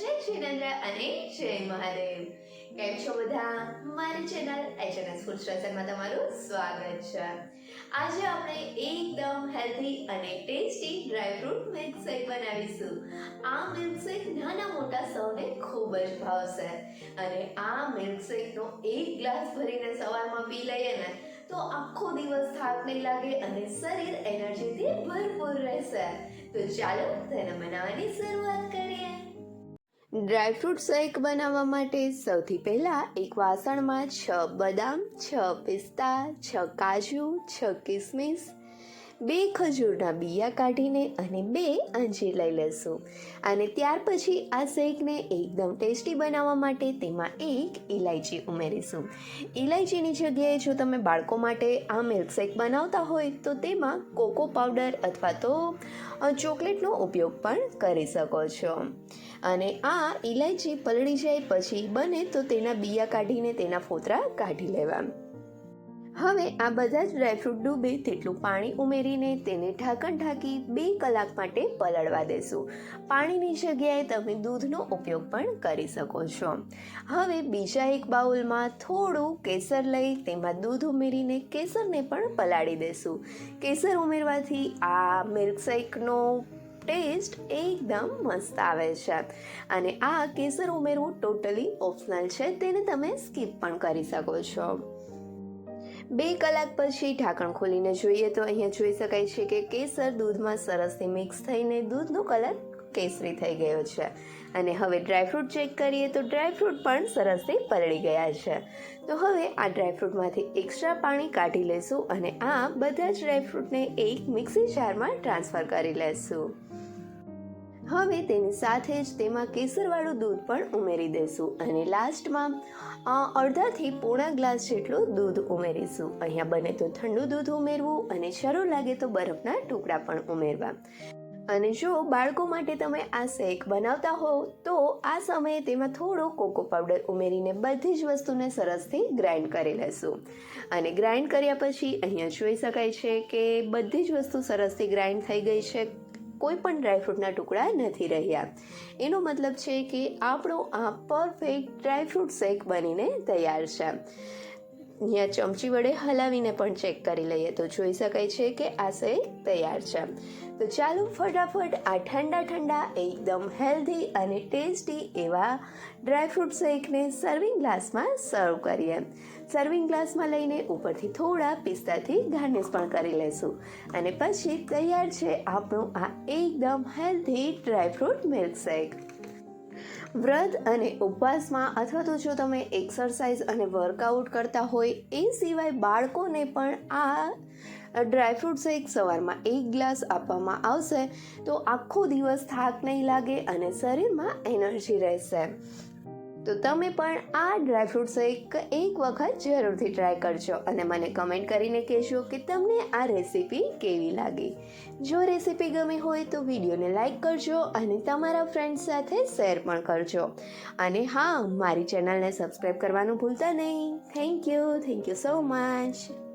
સચ્ચિદાનંદ અને જય મહાદેવ. કેમ છો બધા? મારી ચેનલ એચએનએસ ફૂડ સ્ટ્રેસરમાં તમારું સ્વાગત છે. આજે આપણે એકદમ હેલ્ધી અને ટેસ્ટી ડ્રાયફ્રૂટ મિલ્કશેક બનાવીશું. આ મિલ્કશેક નાના મોટા સૌને ખૂબ જ ભાવશે. અને આ મિલ્કશેકનો એક ગ્લાસ ભરીને સવારમાં પી લઈએ ને, તો આખો દિવસ થાક નહીં લાગે અને શરીર એનર્જીથી ભરપૂર રહેશે. તો ચાલો તેને બનાવવાની શરૂઆત કરીએ. ડ્રાયફ્રૂટ શેક બનાવવા માટે સૌથી પહેલાં એક વાસણમાં છ બદામ, છ પિસ્તા, છ કાજુ, છ કિસમિસ બે ખજૂરના બિયા કાઢીને અને બે અંજીર લઈ લેશું અને ત્યાર પછી આ શેકને એકદમ ટેસ્ટી બનાવવા માટે તેમાં એક ઇલાયચી ઉમેરીશું. ઇલાયચીની જગ્યાએ જો તમે બાળકો માટે આ મિલ્કશેક બનાવતા હોય તો તેમાં કોકો પાવડર અથવા તો ચોકલેટનો ઉપયોગ પણ કરી શકો છો. અને આ ઇલાયચી પલળી જાય પછી બને તો તેના બિયા કાઢીને તેના ફોતરા કાઢી લેવા. હવે આ બધા જ ડ્રાયફ્રૂટ ડૂબે તેટલું પાણી ઉમેરીને તેને ઢાંકણ ઢાંકી બે કલાક માટે પલળવા દેશું. પાણીની જગ્યાએ તમે દૂધનો ઉપયોગ પણ કરી શકો છો. હવે બીજા એક બાઉલમાં થોડું કેસર લઈ તેમાં દૂધ ઉમેરીને કેસરને પણ પલાળી દેશું. કેસર ઉમેરવાથી આ મિલ્કશેકનો ટેસ્ટ એકદમ મસ્ત આવે છે. અને આ કેસર ઉમેરવું ટોટલી ઓપ્શનલ છે, તેને તમે સ્કીપ પણ કરી શકો છો. બે કલાક પછી ઢાંકણ ખોલીને જોઈએ તો અહીંયા જોઈ શકાય છે કે કેસર દૂધમાં સરસથી મિક્સ થઈને દૂધનો કલર કેસરી થઈ ગયો છે. અને હવે ડ્રાયફ્રૂટ ચેક કરીએ તો ડ્રાયફ્રૂટ પણ સરસથી પલળી ગયા છે. તો હવે આ ડ્રાયફ્રૂટમાંથી એક્સ્ટ્રા પાણી કાઢી લેશું અને આ બધા જ ડ્રાયફ્રૂટને એક મિક્સી જારમાં ટ્રાન્સફર કરી લેશું. હવે તેની સાથે જ તેમાં કેસરવાળું દૂધ પણ ઉમેરી દઈશું અને લાસ્ટમાં અડધાથી પોણા ગ્લાસ જેટલું દૂધ ઉમેરીશું. અહીંયા બને તો ઠંડુ દૂધ ઉમેરવું અને શરૂ લાગે તો બરફના ટુકડા પણ ઉમેરવા. અને જો બાળકો માટે તમે આ શેક બનાવતા હો તો આ સમયે તેમાં થોડો કોકો પાવડર ઉમેરીને બધી જ વસ્તુને સરસથી ગ્રાઇન્ડ કરી લેશું. અને ગ્રાઇન્ડ કર્યા પછી અહીંયા જોઈ શકાય છે કે બધી જ વસ્તુ સરસથી ગ્રાઇન્ડ થઈ ગઈ છે. કોઈ પણ ડ્રાયફ્રૂટના ટુકડા નથી રહ્યા. એનો મતલબ છે કે આપણો આ પરફેક્ટ ડ્રાયફ્રૂટ શેક બનીને તૈયાર છે. અહીંયા ચમચી વડે હલાવીને પણ ચેક કરી લઈએ તો જોઈ શકાય છે કે આ શેક તૈયાર છે. તો ચાલો ફટાફટ આ ઠંડા ઠંડા એકદમ હેલ્ધી અને ટેસ્ટી એવા ડ્રાયફ્રૂટ શેકને સર્વિંગ ગ્લાસમાં સર્વ કરીએ. સર્વિંગ ગ્લાસમાં લઈને ઉપરથી થોડા પિસ્તાથી ગાર્નિશ પણ કરી લેશું. અને પછી તૈયાર છે આપણું આ એકદમ હેલ્ધી ડ્રાયફ્રૂટ મિલ્કશેક વ્રત અને ઉપવાસમાં અથવા તો જો તમે એક્સરસાઇઝ અને વર્કઆઉટ કરતા હોય, એ સિવાય બાળકોને પણ આ ડ્રાયફ્રૂટ શેક સવારમાં એક ગ્લાસ આપવામાં આવશે. તો આખો દિવસ થાક નહીં લાગે અને શરીરમાં એનર્જી રહેશે. તો તમે પણ આ ડ્રાયફ્રૂટ શેક એક વખત જરૂરથી ટ્રાય કરજો અને મને કમેન્ટ કરીને કહેજો કે તમને આ રેસીપી કેવી લાગી. જો રેસીપી ગમી હોય તો વિડીયોને લાઇક કરજો અને તમારા ફ્રેન્ડ્સ સાથે શેર પણ કરજો. અને હા, મારી ચેનલને સબસ્ક્રાઈબ કરવાનું ભૂલતા નહીં. Thank you thank you so much.